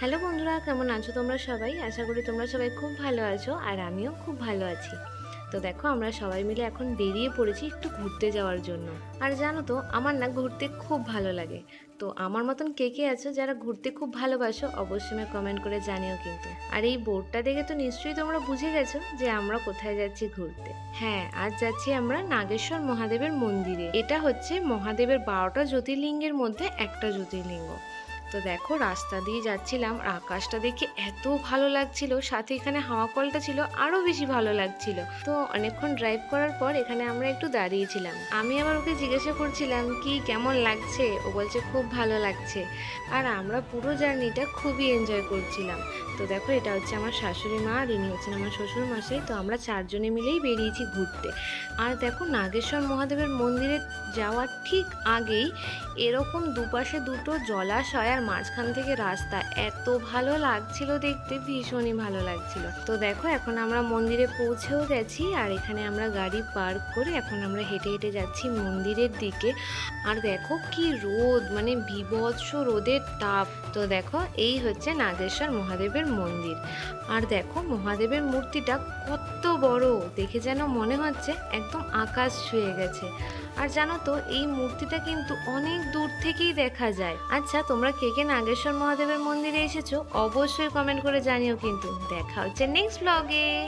Hello বন্ধুরা, কেমন আছো তোমরা সবাই? আশা করি তোমরা সবাই খুব ভালো আছো আর আমিও খুব ভালো আছি। তো দেখো, আমরা সবাই মিলে এখন বেরিয়ে পড়েছি একটু ঘুরতে যাওয়ার জন্য। আর জানো তো, আমার না ঘুরতে খুব ভালো লাগে। তো আমার মতন কে কে আছো যারা ঘুরতে খুব ভালোবাসো, অবশ্যই আমি কমেন্ট করে জানিও কিন্তু। আর এই বোর্ডটা দেখে তো নিশ্চয়ই তোমরা বুঝে গেছো যে আমরা কোথায় যাচ্ছি ঘুরতে। হ্যাঁ আজ যাচ্ছি আমরা নাগেশ্বর মহাদেবের মন্দিরে। এটা হচ্ছে মহাদেবের বারোটা জ্যোতির্লিঙ্গের মধ্যে একটা জ্যোতির্লিঙ্গ। তো দেখো, রাস্তা দিয়ে যাচ্ছিলাম। আর আকাশটা দেখে এত ভালো লাগছিল। সাথে এখানে হাওয়া কলটা ছিল আরও বেশি ভালো লাগছিল। তো অনেকক্ষণ ড্রাইভ করার পর এখানে আমরা একটু দাঁড়িয়েছিলাম। আমি আবার ওকে জিজ্ঞাসা করছিলাম, কি, কেমন লাগছে? ও বলছে, খুব ভালো লাগছে। আর আমরা পুরো জার্নিটা খুবই এনজয় করছিলাম। তো দেখো, এটা হচ্ছে আমার শাশুড়ি মা আর ইনি হচ্ছেন আমার শ্বশুর মশাই তো আমরা চারজনে মিলেই বেরিয়েছি ঘুরতে। আর দেখো, নাগেশ্বর মহাদেবের মন্দিরে যাওয়ার ঠিক আগেই এরকম দুপাশে দুটো জলাশয় আর মাঝখান থেকে রাস্তা। এত ভালো লাগছিল দেখতে, ভীষণই ভালো লাগছিল। তো দেখো, এখন আমরা মন্দিরে পৌঁছেও গেছি আর এখানে আমরা গাড়ি পার্ক করে এখন আমরা হেঁটে হেঁটে যাচ্ছি মন্দিরের দিকে। আর দেখো, কি রোদ মানে বিভৎস রোদের তাপ। তো দেখো, এই হচ্ছে নাগেশ্বর মহাদেবের মন্দির। আর দেখো, মহাদেবের মূর্তিটা কত বড়। দেখে যেন মনে হচ্ছে একদম আকাশ ছুঁয়ে গেছে। আর জানো তো, এই মূর্তিটা কিন্তু অনেক দূর থেকেই দেখা যায়। আচ্ছা তোমরা কে কে নাগেশ্বর মহাদেবের মন্দিরে এসেছ, অবশ্যই কমেন্ট করে জানিও কিন্তু। দেখা হচ্ছে নেক্সট ব্লগে